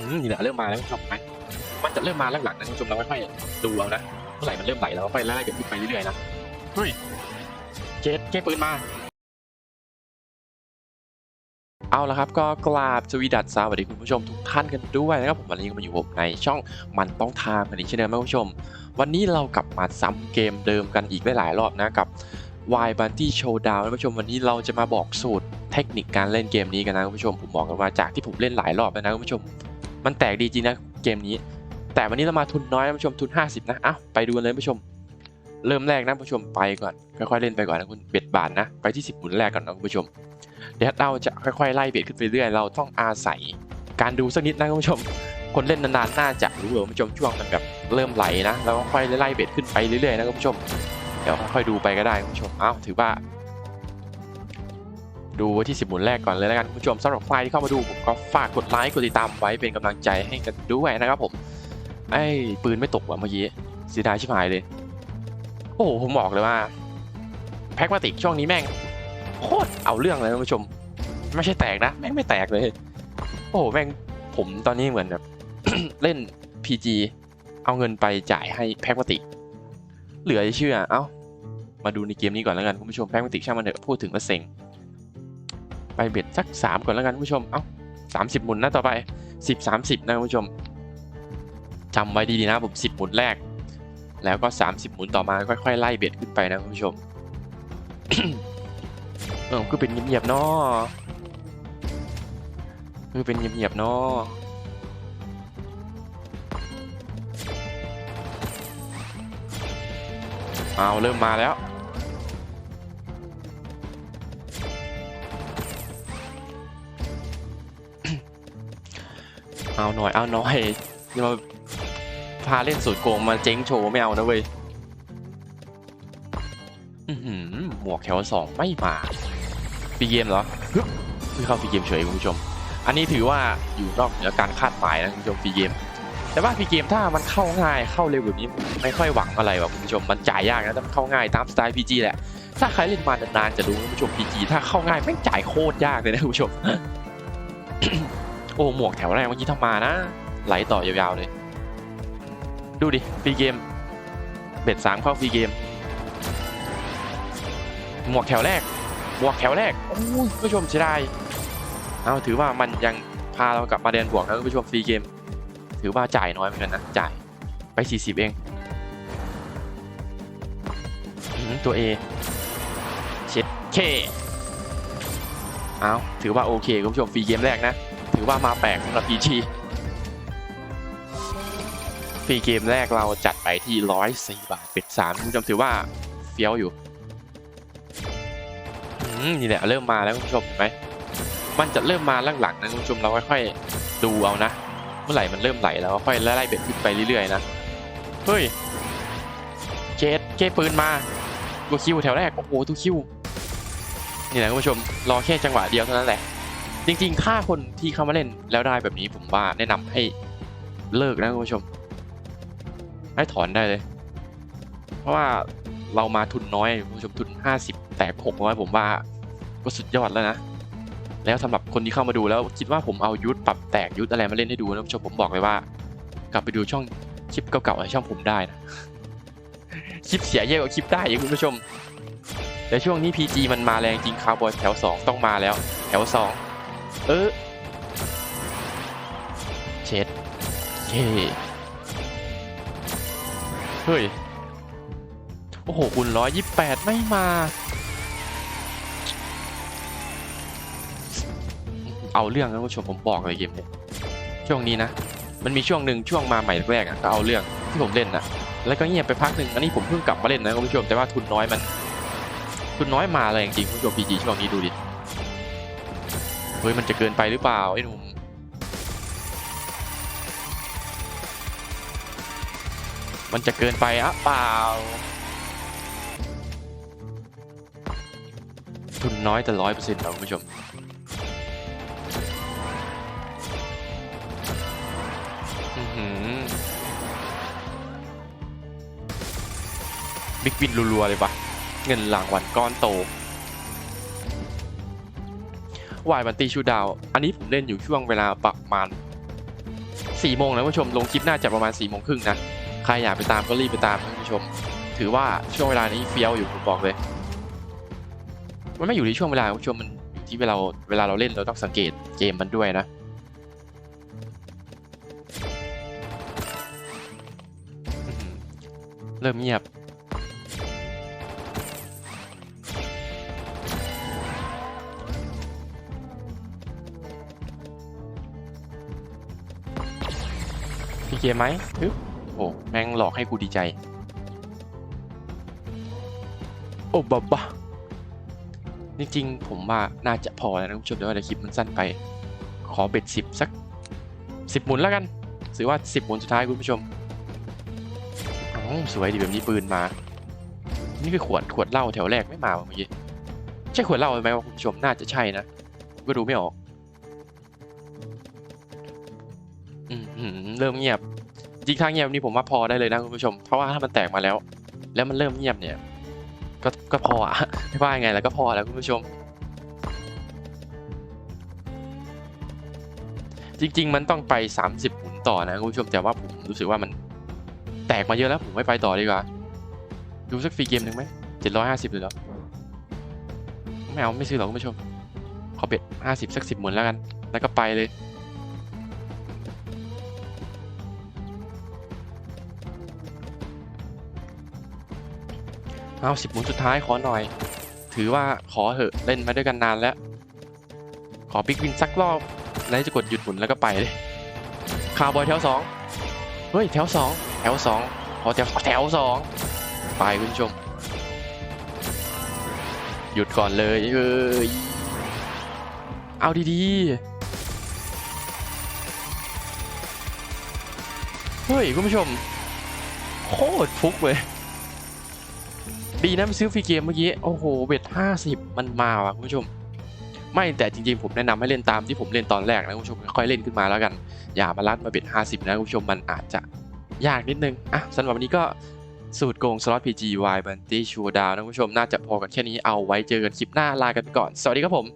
อืมนี่แหละเริ่มมาแล้วคุณผู้ชมไหมมันจะเริ่มมาหลังๆนะคุณผู้ชมเราค่อยๆดูเอานะเมื่อไหร่มันเริ่มไหลเราก็ค่อยไล่ๆกันขึ้นไปเรื่อยๆนะเฮ้ยเจ็ดเก็บปืนมาเอาละครับก็กราบสวีดัสสวัสดีคุณผู้ชมทุกท่านกันด้วยนะครับผมวันนี้ก็มาอยู่ผมในช่องมันต้องทามกันอีกเช่นเดิมนะคุณผู้ชม วันนี้เรากลับมาซ้ำเกมเดิมกันอีกหลายๆรอบนะกับ Y b u n t y Showdown นะคุณผู้ชมวันนี้เราจะมาบอกสูตรเทคนิคการเล่นเกมนี้กันนะคุณผู้ชมผมบอกกันว่าจากที่ผมเล่นหลายรอบแล้วนะคุณผู้ชม มันแตกดีจริงนะเกมนี้ แต่วันนี้เรามาทุนน้อยนะผู้ชมทุน 50 นะอ้าวไปดูกันเลยผู้ชม เริ่มแรกนะผู้ชมไปก่อนค่อยๆเล่นไปก่อนนะคุณเบ็ดบาทนะไปที่ 10หมุนแรกก่อนนะคุณผู้ชมเดี๋ยวเราจะค่อยๆไล่เบ็ดขึ้นไปเรื่อยเราต้องอาศัย การดูสักนิดนะคุณผู้ชม คนเล่นนานๆน่าจะรู้เลยคุณผู้ชมช่วงมันแบบเริ่มไหลนะแล้วก็ค่อยไล่เบ็ดขึ้นไปเรื่อยๆนะคุณผู้ชมเดี๋ยวค่อยๆดูไปก็ได้คุณผู้ชมเอ้าถือว่า ดูที่สิบหมุนแรกก่อนเลยแล้วกันคุณผู้ชมสำหรับใครที่เข้ามาดูผมก็ฝากกดไลค์กดติดตามไว้เป็นกำลังใจให้กันด้วยนะครับผม ไอ้ปืนไม่ตกว่ะเมื่อกี้เสียดายชิบหายเลย โอ้โหผมบอกเลยว่าแพ็กมาติกช่วงนี้แม่งโคตรเอาเรื่องเลยคุณผู้ชม ไม่ใช่แตกนะแม่งไม่แตกเลย โอ้โหแม่งผมตอนนี้เหมือนแบบเล่น PG เอาเงินไปจ่ายให้แพ็กมาติกเหลือจะเชื่อเอ้ามาดูในเกมนี้ก่อนแล้วกันคุณผู้ชมแพ็กมาติกช่างมันเถอะพูดถึงแล้วเซ็ง ไปเบ็ดสักสามก่อนแล้วกันคุณผู้ชม เอ้าสามสิบหมุนนะต่อไปสิบสามสิบนะคุณผู้ชมจำไว้ดีๆนะผมสิบหมุนแรก แล้วก็สามสิบหมุนต่อมาค่อยๆ ไล่เบ็ดขึ้นไปนะคุณผู้ชมเออคือเป็นเงียบๆเนาะคือเป็นเงียบๆเนาะเอาเริ่มมาแล้ว เอาหน่อยเอาหน่อยอย่ามาพาเล่นสูตรโกงมาเจ๊งโชว์ไม่เอานะเว้ยหือหมวกแถวสองไม่มาฟีเกมเหรอฮึบคือเข้าฟีเกมเฉยคุณผู้ชม อันนี้ถือว่าอยู่นอกเหนือการคาดหมายนะคุณผู้ชมฟีเกม แต่ว่าฟีเกมถ้ามันเข้าง่ายเข้าเร็วแบบนี้ไม่ค่อยหวังอะไรว่ะคุณผู้ชมมันจ่ายยากนะแต่มันเข้าง่ายตามสไตล์ PG แหละ ถ้าใครเล่นมานานๆจะรู้คุณผู้ชม PG ถ้าเข้าง่ายแม่จ่ายโคตรยากเลยนะคุณผู้ชม อ้หมวกแถวแรกเมื่อกี้ทำมานะ ไหลต่อยาวๆเลย ดูดิฟรีเกม เบ็ดสามเข้าฟรีเกม หมวกแถวแรก หมวกแถวแรกโอ้ยผู้ชมเสียดายเอาถือว่ามันยังพาเรากลับมาเดินบวกนะผู้ชมฟรีเกม ถือว่าจ่ายน้อยเหมือนกันนะจ่ายไป 40 เองอื้อหือตัว A เช็ดเคเอาถือว่าโอเคคุณผู้ชมฟรีเกมแรกนะ ถือว่ามาแปลกสำหรับ PG ฟรีเกมแรกเราจัดไปที่ 104 บาทเป็ดสามคุณผู้ชมถือว่าเฟี้ยวอยู่นี่แหละเริ่มมาแล้วคุณผู้ชมเห็นไหมมันจะเริ่มมาหลังๆนะคุณผู้ชมเราค่อยๆดูเอานะเมื่อไหร่มันเริ่มไหลแล้วค่อยไล่เบ็ดขึ้นไปเรื่อยๆนะเฮ้ยเจดเจปืนมาตัวคิวแถวแรกโอ้โหตัวคิวนี่แหละคุณผู้ชมรอแค่จังหวะเดียวเท่านั้นแหละ จริงๆ ถ้าคนที่เข้ามาเล่นแล้วได้แบบนี้ผมว่าแนะนำให้เลิกนะคุณผู้ชม ให้ถอนได้เลย เพราะว่าเรามาทุนน้อยคุณผู้ชมทุน 50 แตก600ผมว่าก็สุดยอดแล้วนะ แล้วสำหรับคนที่เข้ามาดูแล้วคิดว่าผมเอายุทธปรับแตกยุทธอะไรมาเล่นให้ดูนะคุณผู้ชมผมบอกเลยว่า กลับไปดูช่องคลิปเก่าๆในช่องผมได้นะคลิปเสียเยอะกว่าคลิปได้อีกคุณผู้ชมแต่ช่วงนี้ PG มันมาแรงจริงคาวบอยแถว 2 ต้องมาแล้ว แถว 2 เออเช็ดเฮ้เฮ้ย โอ้โหคุณร้อยยี่แปดไม่มา เอาเรื่องนะคุณผู้ชมผมบอกเลยเกมเนี้ยช่วงนี้นะ มันมีช่วงหนึ่งช่วงมาใหม่แรกๆอะก็เอาเรื่องที่ผมเล่นนะแล้วก็เงียบไปพักหนึ่งอันนี้ผมเพิ่งกลับมาเล่นนะคุณผู้ชมแต่ว่าทุนน้อยมัน ทุนน้อยมาเลยจริงๆคุณผู้ชมพีจีช่วงนี้ดูดิ เฮ้ยมันจะเกินไปหรือเปล่าไอ้หนุ่มมันจะเกินไปอะเปล่า ทุนน้อยแต่ร้อยเปอร์เซ็นต์นะคุณผู้ชมอื้อหือบิ๊กวินรัวๆเลยปะเงินรางวัลก้อนโต วายบันตีชูดาว อันนี้ผมเล่นอยู่ช่วงเวลาประมาณสี่โมงนะคุณผู้ชม ลงคลิปน่าจะประมาณ4ี่โมงครึ่งนะ ใครอยากไปตามก็รีบไปตามคุณผู้ชม ถือว่าช่วงเวลานี้เฟี้ยวอยู่ผมบอกเลย มันไม่อยู่ที่ช่วงเวลาคุณผู้ชมมันอยู่ที่เวลาเวลาเราเล่นเราต้องสังเกตเกมมันด้วยนะเริ่มเงียบ พี่เกมไหมฮึบโอ้แม่งหลอกให้กูดีใจ โอ้บบะจริงๆผมว่าน่าจะพอแล้วนะคุณผู้ชมเดี๋ยวว่าเดี๋ยวคลิปมันสั้นไป ขอเบ็ดสิบสักสิบหมุนแล้วกันถือว่าสิบหมุนสุดท้ายคุณผู้ชมอ๋อสวยดีแบบนี้ปืนมา นี่คือขวดขวดเหล้าแถวแรกไม่มาว่ะเมื่อกี้ใช่ขวดเหล้าไหมวะคุณผู้ชมน่าจะใช่นะผมก็ดูไม่ออก เริ่มเงียบ จริงทางเงียบนี่ผมว่าพอได้เลยนะคุณผู้ชม เพราะว่าถ้ามันแตกมาแล้ว แล้วมันเริ่มเงียบเนี่ย ก็ก็พออะไม่ว่ายังไงแล้วก็พอแล้วคุณผู้ชม จริง ๆ มันต้องไป 30หมุนต่อนะคุณผู้ชมแต่ว่าผมรู้สึกว่ามันแตกมาเยอะแล้วผมไม่ไปต่อดีกว่าดูสักฟรีเกมหนึ่งไหมเจ็ดร้อยห้าสิบเลยเหรอไม่เอาไม่ซื้อหรอกคุณผู้ชมขอเบ็ดห้าสิบสักสิบหมุนแล้วกัน แล้วก็ไปเลย เอาสิบหมุนสุดท้ายขอหน่อย ถือว่าขอเหอะเล่นมาด้วยกันนานแล้ว ขอบิ๊กวินสักรอบแล้วจะกดหยุดหมุนแล้วก็ไปเลยคาร์บอยแถวสองเฮ้ยแถวสองแถวสองขอแถวแถวสองไปคุณผู้ชม หยุดก่อนเลยเอ้ยเอาดีๆเฮ้ยคุณผู้ชม โคตรฟุกเลย ดีนะไปซื้อฟรีเกมเมื่อกี้ โอ้โห เบ็ดห้าสิบมันมาว่ะคุณผู้ชม ไม่แต่จริงๆ ผมแนะนำให้เล่นตามที่ผมเล่นตอนแรกนะคุณผู้ชม ค่อยเล่นขึ้นมาแล้วกัน อย่ามาลัดมาเบ็ดห้าสิบนะคุณผู้ชม มันอาจจะยากนิดนึง อะสำหรับวันนี้ก็สูตรโกงสล็อต PGY บันตี้ชูดาวนะคุณผู้ชม น่าจะพอกันแค่นี้ เอาไว้เจอกันคลิปหน้าลากันไปก่อน สวัสดีครับผม